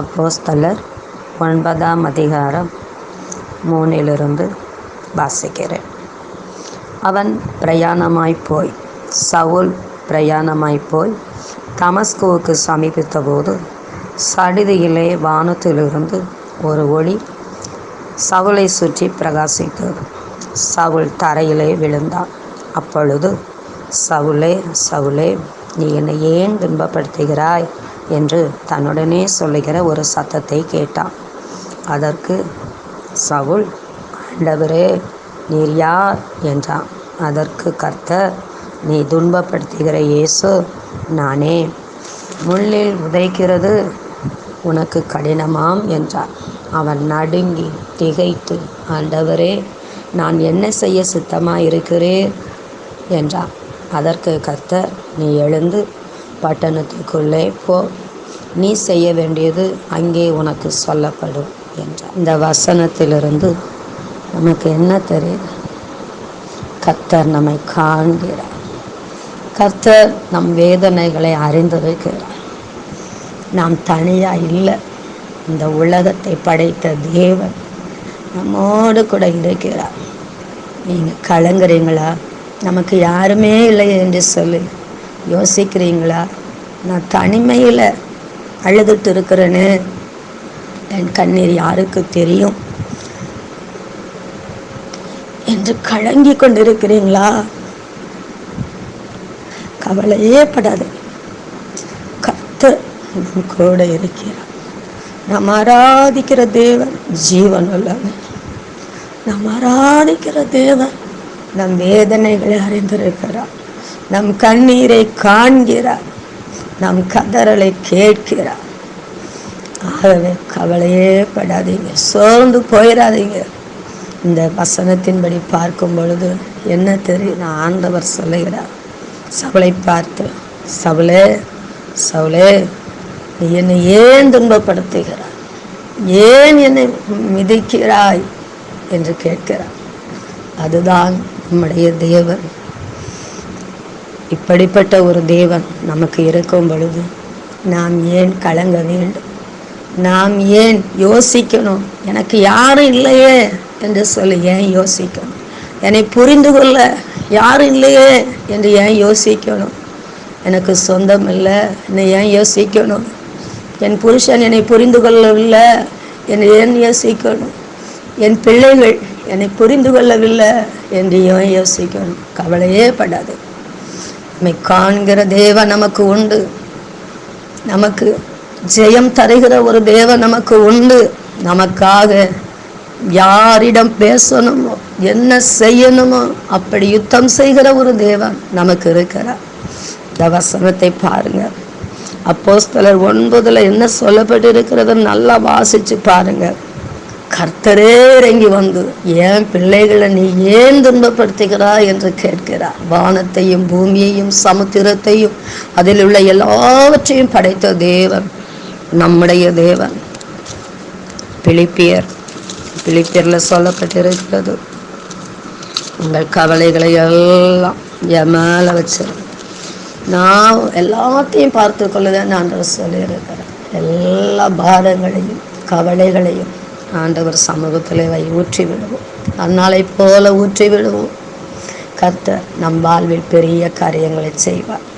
அப்போஸ்தலர் ஒன்பதாம் அதிகாரம் மூணிலிருந்து வாசிக்கிறேன். அவன் பிரயாணமாய் போய் சவுல் பிரயாணமாய் போய் சமீபித்த போது சடிதியிலே வானத்திலிருந்து ஒரு ஒளி சவுளை சுற்றி பிரகாசித்தது சவுல் தரையிலே விழுந்தான். அப்பொழுது சவுலே சவுளே நீ என்னை ஏன் துன்பப்படுத்துகிறாய் என்று தன்னுடனே சொல்லுகிற ஒரு சத்தத்தை கேட்டான். அதற்கு சவுல் ஆண்டவரே நீர் யார்? என்றான். அதற்கு கர்த்தர் நீ துன்பப்படுத்துகிற இயேசு நானே. முள்ளில் உதைக்கிறது உனக்கு கடினமாம் என்றார் அவன் நடுங்கி திகைத்து ஆண்டவரே நான் என்ன செய்ய சித்தமாக இருக்கிறேன் என்றான். அதற்கு கர்த்தர் நீ எழுந்து பட்டணத்துக்குள்ளே போ. நீ செய்ய வேண்டியது அங்கே உனக்கு சொல்லப்படும் என்றார். இந்த வசனத்திலிருந்து நமக்கு என்ன தெரியுது? கர்த்தர் நம்மை காண்கிறார். கர்த்தர் நம் வேதனைகளை அறிந்திருக்கிறார் நாம் தனியாக இல்லை. இந்த உலகத்தை படைத்த தேவன் நம்மோடு கூட இருக்கிறார். நீங்கள் கலங்குறீங்களா? நமக்கு யாருமே இல்லை என்று சொல்லி. யோசிக்கிறீங்களா? நான் தனிமையில் அழுதுட்டு இருக்கிறேன்னு என் கண்ணீர் யாருக்கு தெரியும்? என்று கலங்கி கொண்டிருக்கிறீங்களா? கவலையே படாது. கத்து நம் கூட இருக்கிறார். நாம் ஆராதிக்கிற தேவன் ஜீவன் உள்ளவன் நாம் ஆராதிக்கிற தேவன் நம் வேதனைகளை அறிந்திருக்கிறார் நம் கண்ணீரை காண்கிறார் நம் கதறலை கேட்கிறார் ஆகவே கவலையே படாதீங்க. சோர்ந்து போயிடாதீங்க இந்த வசனத்தின்படி பார்க்கும் பொழுது என்ன தெரியும்? நான் ஆண்டவர் சொல்லுகிறார். சவளை பார்த்து சவளே சவளே நீ என்னை ஏன் துன்பப்படுத்துகிறாய்? ஏன் என்னை மிதிக்கிறாய்? என்று கேட்கிறார். அதுதான் நம்முடைய தேவன். இப்படிப்பட்ட ஒரு தேவன் நமக்கு இருக்கும் பொழுது நாம் ஏன் கலங்க வேண்டும்? நாம் ஏன் யோசிக்கணும்? எனக்கு யாரும் இல்லையே என்று சொல்லி ஏன் யோசிக்கணும்? என்னை புரிந்து கொள்ள யாரும் இல்லையே என்று ஏன் யோசிக்கணும்? எனக்கு சொந்தம் இல்லை என்னை ஏன் யோசிக்கணும்? என் புருஷன் என்னை புரிந்து கொள்ளவில்லை என்று ஏன் யோசிக்கணும்? என் பிள்ளைகள் என்னை புரிந்து கொள்ளவில்லை என்று ஏன் யோசிக்கணும் கவலையே படாது. நம்மை காண்கிற தேவ நமக்கு உண்டு. நமக்கு ஜெயம் தருகிற ஒரு தேவ நமக்கு உண்டு. நமக்காக யாரிடம் பேசணுமோ என்ன செய்யணுமோ அப்படி யுத்தம் செய்கிற ஒரு தேவன் நமக்கு இருக்கிறார். இந்த வசனத்தை பாருங்க. அப்போஸ்தலர் ஒன்பதுல என்ன சொல்லப்பட்டு இருக்கிறது நல்லா வாசிச்சு பாருங்க. கர்த்தரே இறங்கி வந்து ஏன் பிள்ளைகளை நீ ஏன் துன்பப்படுத்துகிறாய்? என்று கேட்கிறார். வானத்தையும் பூமியையும் சமுத்திரத்தையும் அதில் உள்ள எல்லாவற்றையும் படைத்த தேவன் நம்முடைய தேவன். பிலிப்பியர் பிலிப்பியரில் சொல்லப்பட்டிருக்கிறது உங்கள் கவலைகளை எல்லாம் என் மேலே வச்சிரு. நான் எல்லாத்தையும் பார்த்து கொள்ளுதேன் நான் சொல்லியிருக்கிறேன் எல்லா பாரங்களையும் கவலைகளையும் ஆண்டவர் சமூகத்தில் வை ஊற்றி விடுவோம். அந்நாளை போல ஊற்றி விடுவோம். கர்த்தர் நம் வாழ்வில் பெரிய காரியங்களை செய்வார்.